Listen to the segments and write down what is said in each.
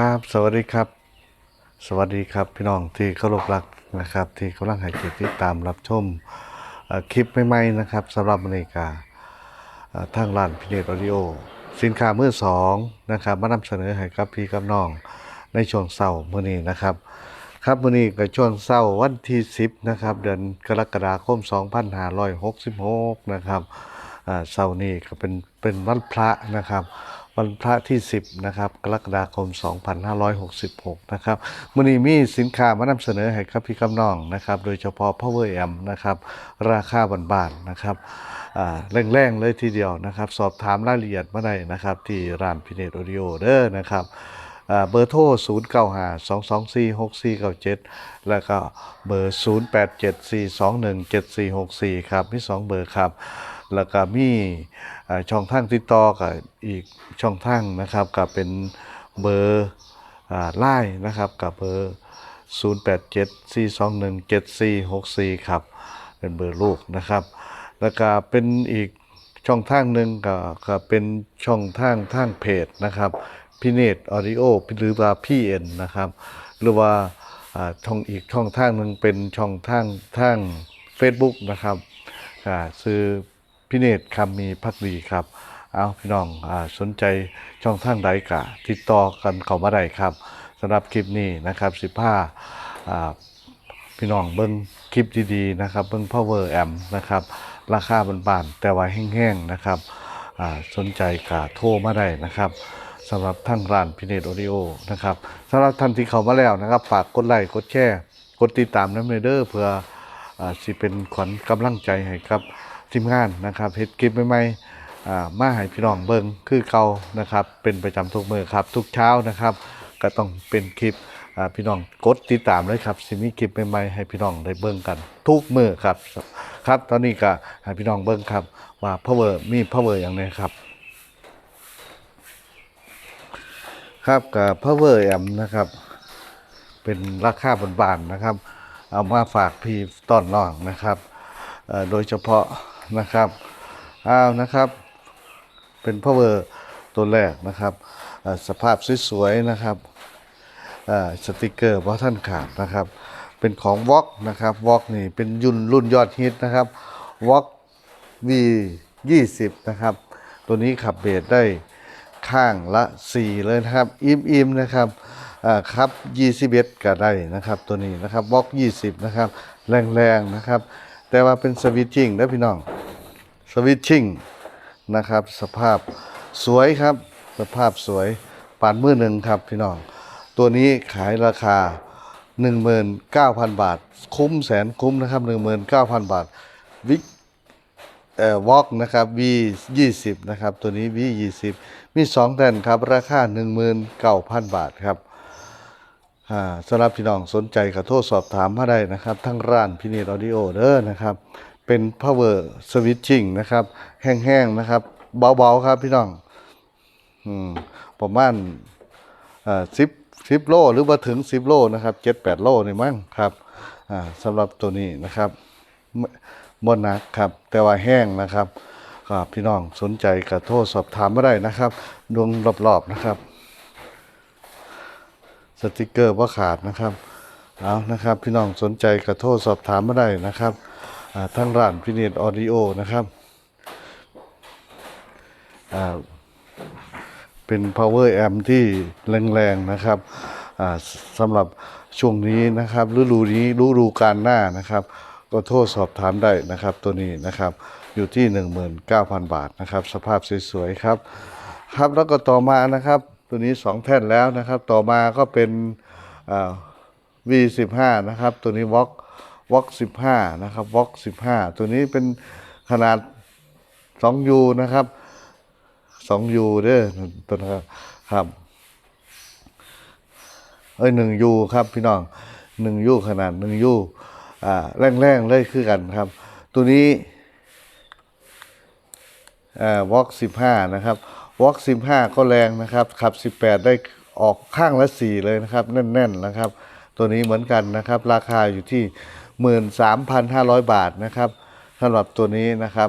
ครับ สวัสดีครับ สวัสดีครับพี่น้องที่เคารพรักนะครับ ที่กำลังให้เกียรติติดตามรับชมคลิปใหม่ๆนะครับสำหรับอเมริกาทางร้านพิเนตออดิโอ สินค้ามือสองนะครับมานำเสนอให้กับพี่กับน้องในช่วงเสาร์มื้อนี้นะครับ ครับมื้อนี้ก็ช่วงเสาร์วันที่ 10นะครับเดือนกรกฎาคม 2566 นะครับเสาร์นี้ก็เป็นเป็นวันพระนะครับ วันพระที่ 10 นะครับ กรกฎาคม 2566 นะครับมื้อนี้มีสินค้ามานำเสนอให้กับพี่กับน้องนะครับ โดยเฉพาะ Power a m นะครับ ราคาบานๆนะครับอ่าแรงๆเลยทีเดียวนะครับ สอบถามรายละเอียดมาได้นะครับ ที่ร้านพิเนตออดิโอเด้อนะครับเบอร์โทร 0 9 5 2 2 4 6 4 9 7 แล้วก็เบอร์ 0 8 7 4 2 1 7 4 6 4 ครับมี2เบอร์ครับ แล้วก็มีช่องทางติดต่อกับอีกช่องทางนะครับก็เป็นเบอร์ไล่น์นะครับกับเบอร์ 0 8 7 4 2 1 7 4 6 4 ครับ เป็นเบอร์ลูกนะครับ แล้วก็เป็นอีกช่องทางหนึ่งก็ก็เป็นช่องทางทางเพจนะครับพิเนตออดิโอหรือว่าพี่เอ็นนะครับ หรือว่าช่องอีกช่องทางหนึ่งเป็นช่องทางทาง Facebook นะครับซื้อ พิเนตคำมีพักดีครับเอาพี่น้องอสนใจช่องทางใดกะติดต่อกันเข้ามาได้ครับสำหรับคลิปนี้นะครับ15อ่าพี่น้องเบิ้งคลิปดีๆนะครับเบิ้ง power amp นะครับราคาบานๆแต่ว่าแห้งๆนะครับสนใจกะโทรมาได้นะครับสำหรับทั้งร้านพิเนตโอดิโอนะครับสำหรับท่านที่เข้ามาแล้วนะครับฝากกดไลค์กดแชร์กดติดตามน้ำเด้อเพื่ออสิเป็นขวัญกำลังใจให้กับ ทีมงานนะครับเฮ็ดคลิปใหม่ๆอ่ามาให้พี่น้องเบิ่งคือเก่านะครับ เป็นประจำทุกมื้อครับ ทุกเช้านะครับ ก็ต้องเป็นคลิปอ่าพี่น้องกดติดตามเลยครับสิมีคลิปใหม่ๆให้พี่น้องได้เบิ่งกัน ทุกมื้อครับครับ ตอนนี้ก็ให้พี่น้องเบิ่งครับ ว่า power มี power อย่างไรครับครับกับ power amp นะครับ เป็นราคาบานๆนะครับ เอามาฝากพี่ต้อนน้องนะครับ โดยเฉพาะ นะครับเอาวนะครับ เป็น power ตัวแรกนะครับสภาพสวยๆนะครับสติกเกอร์ว่าท่านขาดนะครับ เป็นของวอกนะครับวอกนี่เป็นยุ่นรุ่นยอดฮิตนะครับวอก V 20นะครับ ตัวนี้ขับเบสได้ข้างละ 4 เลยนะครับ อิ่มอิมนะครับครับ21ก็ได้นะครับ ตัวนี้นะครับวอก 20 นะครับ แรงๆนะครับ แต่ว่าเป็นสวิตชิ่งนะพี่น้อง สวิตชิ่งนะครับ สภาพสวยครับ สภาพสวยปานมือหนึ่งครับพี่น้อง ตัวนี้ขายราคา 19,000 บาท คุ้มแสนคุ้มนะครับ 19,000 บาทวิกเอ่อวอกนะครับ V 20นะครับ ตัวนี้ V 20มี 2แผ่นครับ ราคา 19,000 บาทครับสำหรับพี่น้องสนใจขอโทษสอบถามมาได้นะครับ ทั้งร้านพินิจออดิโอเด้อนะครับ เป็น power switching นะครับ แห้งๆนะครับ เบาๆครับพี่น้องอืมประมาณอ่าสิบสิบโลหรือว่าถึงสิบโลนะครับเจ็ดแปดโลนี่มั้งครับสำหรับตัวนี้นะครับบนนักครับ แต่ว่าแห้งนะครับครับพี่น้องสนใจกระโทษสอบถามมาได้นะครับ ดวงรอบๆนะครับ สติกเกอร์ว่าขาดนะครับ เอานะครับ พี่น้องสนใจกระโทษสอบถามมาได้นะครับ อ่าทั้งร้านพินิจออดิโอนะครับเป็น power amp ที่แรงๆนะครับสำหรับช่วงนี้นะครับฤดูนี้ฤดูการหน้านะครับ ก็โทษสอบถามได้นะครับตัวนี้นะครับอยู่ที่ 19,000 บาทนะครับ สภาพสวยๆครับ ครับแล้วก็ต่อมานะครับ ตัวนี้ 2 แท่นแล้วนะครับ ต่อมาก็เป็น V15 นะครับ ตัวนี้ Vox Vox 15นะครับ Vox 15ตัวนี้เป็นขนาด 2U นะครับ 2U เด้อตัวนะครับครับเอ้ย 1U ครับพี่น้อง 1U ขนาด 1U อ่าแรงๆเลยคือกันครับ ตัวนี้อ่าวอกสิบห้านะครับวอกสิบห้าก็แรงนะครับขับสิบแปดได้ออกข้างละสี่เลยนะครับ แน่นๆนะครับ ตัวนี้เหมือนกันนะครับ ราคาอยู่ที่ หมื่นสามพันห้าร้อยบาทนะครับสำหรับตัวนี้นะครับ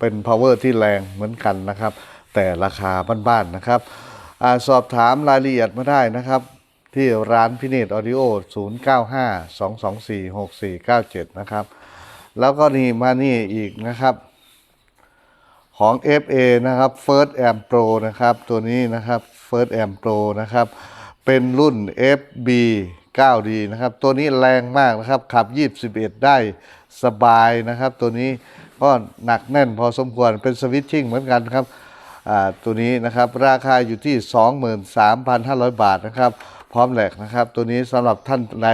เป็น power ที่แรงเหมือนกันนะครับ แต่ราคาบ้านๆนะครับอสอบถามรายละเอียดมาได้นะครับ ที่ร้านพิเนตออดิโอ 0952246497 นะครับ แล้วก็นี่มานี่อีกนะครับ ของ FA นะครับ First Amp Pro นะครับ ตัวนี้นะครับ First Amp Pro นะครับ เป็นรุ่น FB 9D นะครับ ตัวนี้แรงมากนะครับ ขับ 21 ได้สบายนะครับ ตัวนี้ก็หนักแน่นพอสมควรเป็นสวิตชิ่งเหมือนกันครับตัวนี้นะครับราคาอยู่ที่ 23,500 บาทนะครับ พร้อมแหลกนะครับ ตัวนี้สำหรับท่านใด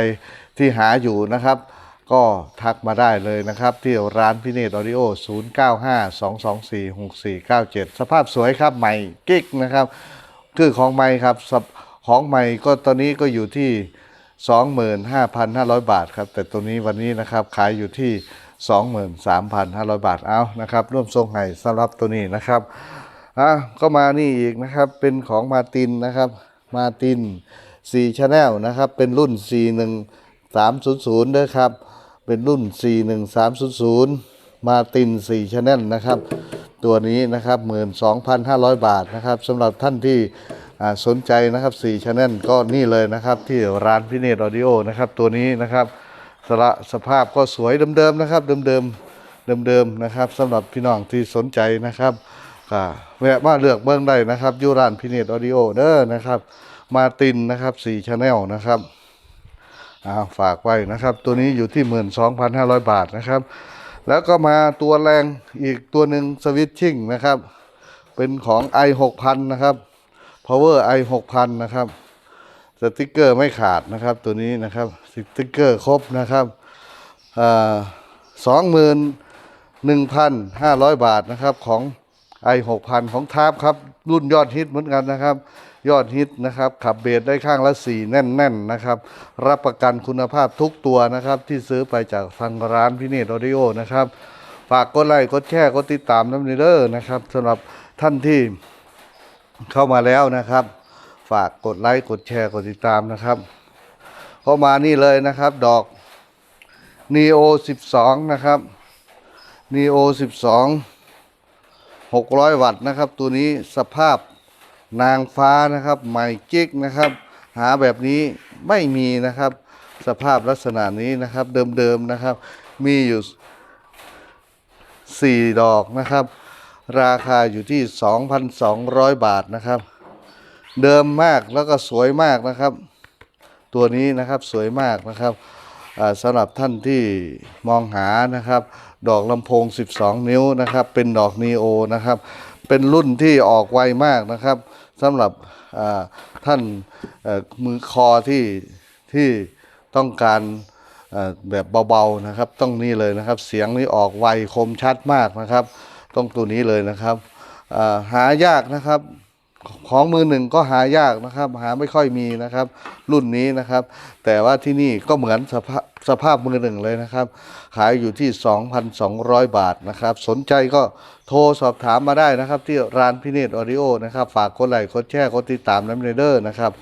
ที่หาอยู่นะครับ ก็ทักมาได้เลยนะครับ ที่ร้านพิเนตออดิโอ 0952246497 สภาพสวยครับใหม่กิ๊กนะครับ คือของใหม่ครับของใหม่ก็ตอนนี้ก็อยู่ที่ 25,500 บาทครับ แต่ตัวนี้วันนี้นะครับขายอยู่ที่ 23,500 บาทเอานะครับร่วมทรงให้สำหรับตัวนี้นะครับอะก็มานี่อีกนะครับเป็นของมาตินนะครับมาติน4 Channel นะครับเป็นรุ่น 41300ด้วยครับเป็นรุ่น 41300 มาติน4 Channel นะครับตัวนี้นะครับ 12,500 บาทนะครับสำหรับท่านที่ สนใจนะครับ4 Channel ก็นี่เลยนะครับ ที่ร้านพิเนตออดิโอนะครับ ตัวนี้นะครับสระสภาพก็สวยเดิมๆนะครับ เดิมๆเดิมๆนะครับสำหรับพี่น้องที่สนใจนะครับก็แวะมาเลือกเบิ้งได้นะครับอยูร้านพิเนตออดิโอเด้อนะครับ มาตินนะครับ4 Channel นะครับอาฝากไว้นะครับ ตัวนี้อยู่ที่ 12,500 บาทนะครับ แล้วก็มาตัวแรงอีกตัวหนึ่งสวิตชิ่งนะครับ เป็นของ i 6000นะครับ power i 6000 นะครับ สติกเกอร์ไม่ขาดนะครับตัวนี้นะครับ สติกเกอร์ครบนะครับสองหมื่นหนึ่งพันห้าร้อยบาทนะครับของ i 6000ของทาบครับ รุ่นยอดฮิตเหมือนกันนะครับ ยอดฮิตนะครับ ขับเบสได้ข้างละสี่แน่น ๆนะครับ รับประกันคุณภาพทุกตัวนะครับ ที่ซื้อไปจากทางร้านพิเนตออดิโอนะครับ ฝากกดไลค์กดแชร์กดติดตามน้ำเนเดอร์นะครับสำหรับท่านที่ เข้ามาแล้วนะครับ ฝากกดไลค์กดแชร์กดติดตามนะครับเข้ามานี่เลยนะครับ ดอก neo 12นะครับ neo 12 600วัตต์นะครับ ตัวนี้สภาพนางฟ้านะครับใหม่กิ๊กนะครับ หาแบบนี้ไม่มีนะครับ สภาพลักษณะนี้นะครับเดิมๆนะครับ มีอยู่4ดอกนะครับ ราคาอยู่ที่ 2,200 บาทนะครับ เดิมมากแล้วก็สวยมากนะครับ ตัวนี้นะครับสวยมากนะครับสำหรับท่านที่มองหานะครับ ดอกลำโพง 12 นิ้วนะครับ เป็นดอกนีโอนะครับ เป็นรุ่นที่ออกไวมากนะครับสำหรับท่านมือคอที่ที่ต้องการแบบเบาๆนะครับ ต้องนี่เลยนะครับ เสียงนี้ออกไวคมชัดมากนะครับ ต้องตัวนี้เลยนะครับหายากนะครับของมือหนึ่งก็หายากนะครับ หาไม่ค่อยมีนะครับ รุ่นนี้นะครับ แต่ว่าที่นี่ก็เหมือนสภาพสภาพมือหนึ่งเลยนะครับ ขายอยู่ที่ 2,200 บาทนะครับ สนใจก็โทรสอบถามมาได้นะครับ ที่ร้านพิเนตออดิโอนะครับ ฝากกดไลค์กดแชร์กดติดตามน้ำเนเดอร์นะครับ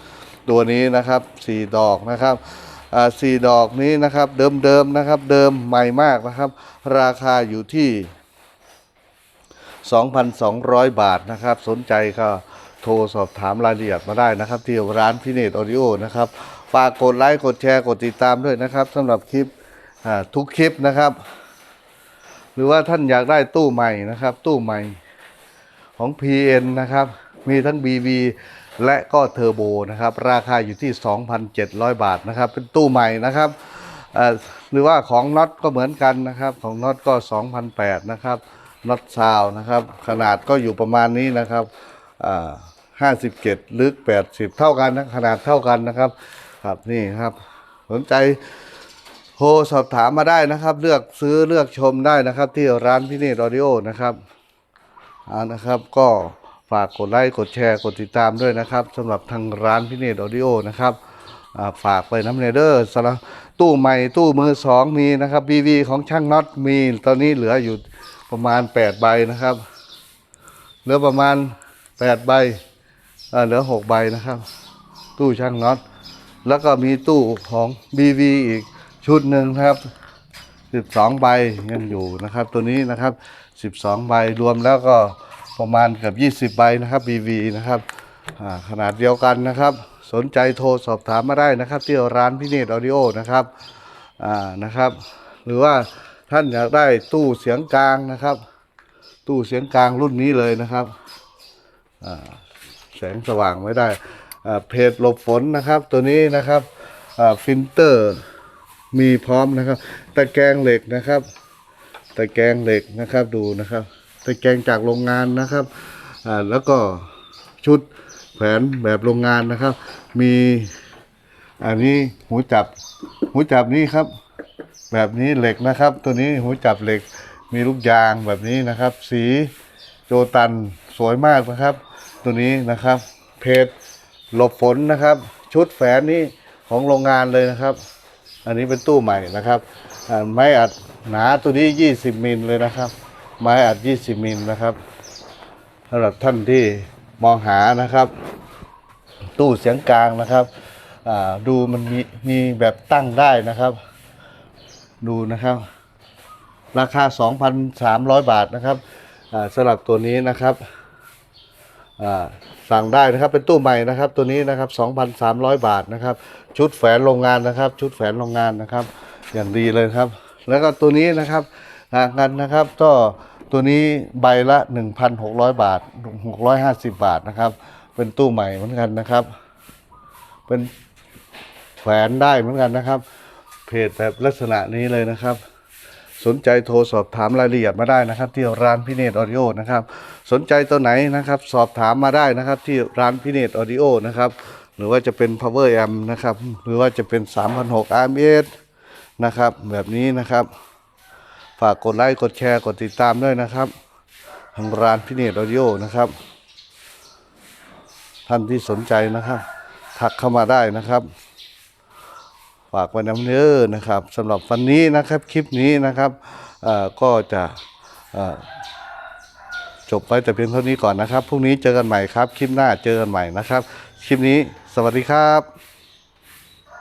ตัวนี้นะครับสี่ดอกนะครับสี่ดอกนี้นะครับเดิมๆนะครับ เดิมใหม่มากนะครับ ราคาอยู่ที่ 2,200 บาทนะครับ สนใจก็โทรสอบถามรายละเอียดมาได้นะครับ ที่ร้านพิเนตออดิโอนะครับ ฝากกดไลค์กดแชร์กดติดตามด้วยนะครับสำหรับคลิปทุกคลิปนะครับ หรือว่าท่านอยากได้ตู้ใหม่นะครับ ตู้ใหม่ของ PN นะครับ มีทั้ง BB และก็เทอร์โบนะครับ ราคาอยู่ที่ 2,700 บาทนะครับ เป็นตู้ใหม่นะครับหรือว่าของน็อตก็เหมือนกันนะครับ ของน็อตก็2,008นะครับ น็อตซาวนะครับ ขนาดก็อยู่ประมาณนี้นะครับอ่า57ลึก80เท่ากันนะขนาดเท่ากันนะครับ ครับนี่ครับ สนใจโทรสอบถามมาได้นะครับ เลือกซื้อเลือกชมได้นะครับ ที่ร้านพิเนตออดิโอนะครับอ่านะครับก็ฝากกดไลค์กดแชร์กดติดตามด้วยนะครับสำหรับทางร้านพิเนตออดิโอนะครับฝากไปน้ำเนเดอร์สำหรับตู้ใหม่ตู้มือสองมีนะครับบีวีของช่างน็อตมี ตอนนี้เหลืออยู่ ประมาณ8ใบนะครับ เหลือประมาณ8ใบเหลือ6ใบนะครับ ตู้ช่างน็อต แล้วก็มีตู้ของ BV อีกชุดหนึ่งครับ12ใบยังอยู่นะครับ ตัวนี้นะครับ12ใบรวมแล้วก็ประมาณเกือบ20ใบนะครับ BV นะครับขนาดเดียวกันนะครับ สนใจโทรสอบถามมาได้นะครับ ที่ร้านพิเนตออดิโอนะครับอ่านะครับ หรือว่า ท่านอยากได้ตู้เสียงกลางนะครับ ตู้เสียงกลางรุ่นนี้เลยนะครับแสงสว่างไม่ได้เพจหลบฝนนะครับ ตัวนี้นะครับฟิลเตอร์มีพร้อมนะครับ ตะแกรงเหล็กนะครับ ตะแกรงเหล็กนะครับดูนะครับ ตะแกรงจากโรงงานนะครับแล้วก็ชุดแขวนแบบโรงงานนะครับ มีอันนี้หูจับหูจับนี่ครับ แบบนี้เหล็กนะครับ ตัวนี้หูจับเหล็กมีลูกยางแบบนี้นะครับ สีโจตันสวยมากนะครับ ตัวนี้นะครับ เพจหลบฝนนะครับ ชุดแฝนนี้ของโรงงานเลยนะครับ อันนี้เป็นตู้ใหม่นะครับไม้อัดหนาตัวนี้ 20 มิลเลยนะครับ ไม้อัด 20 มิลนะครับสำหรับท่านที่มองหานะครับ ตู้เสียงกลางนะครับดูมันมีมีแบบตั้งได้นะครับ ดูนะครับ ราคา 2,300 บาทนะครับสำหรับตัวนี้นะครับสั่งได้นะครับเป็นตู้ใหม่นะครับ ตัวนี้นะครับ 2,300 บาทนะครับ ชุดแฝนโรงงานนะครับ ชุดแฝนโรงงานนะครับ อย่างดีเลยครับ แล้วก็ตัวนี้นะครับห่านนะครับก็ตัวนี้ใบละ 1,600 บาท 650 บาทนะครับ เป็นตู้ใหม่เหมือนกันนะครับ เป็นแขวนได้เหมือนกันนะครับ เพจแบบลักษณะนี้เลยนะครับ สนใจโทรสอบถามรายละเอียดมาได้นะครับ ที่ร้านพิเนตออดิโอนะครับ สนใจตัวไหนนะครับ สอบถามมาได้นะครับ ที่ร้านพิเนตออดิโอนะครับ หรือว่าจะเป็น power amp นะครับ หรือว่าจะเป็น 3,600 RMS นะครับ แบบนี้นะครับ ฝากกดไลค์กดแชร์กดติดตามด้วยนะครับ ทางร้านพิเนตออดิโอนะครับ ท่านที่สนใจนะครับ ทักเข้ามาได้นะครับ ฝากไว้น้ำเนื้อนะครับสำหรับวันนี้นะครับคลิปนี้นะครับก็จะจบไปแต่เพียงเท่านี้ก่อนนะครับพรุ่งนี้เจอกันใหม่ครับ คลิปหน้าเจอกันใหม่นะครับ คลิปนี้สวัสดีครับ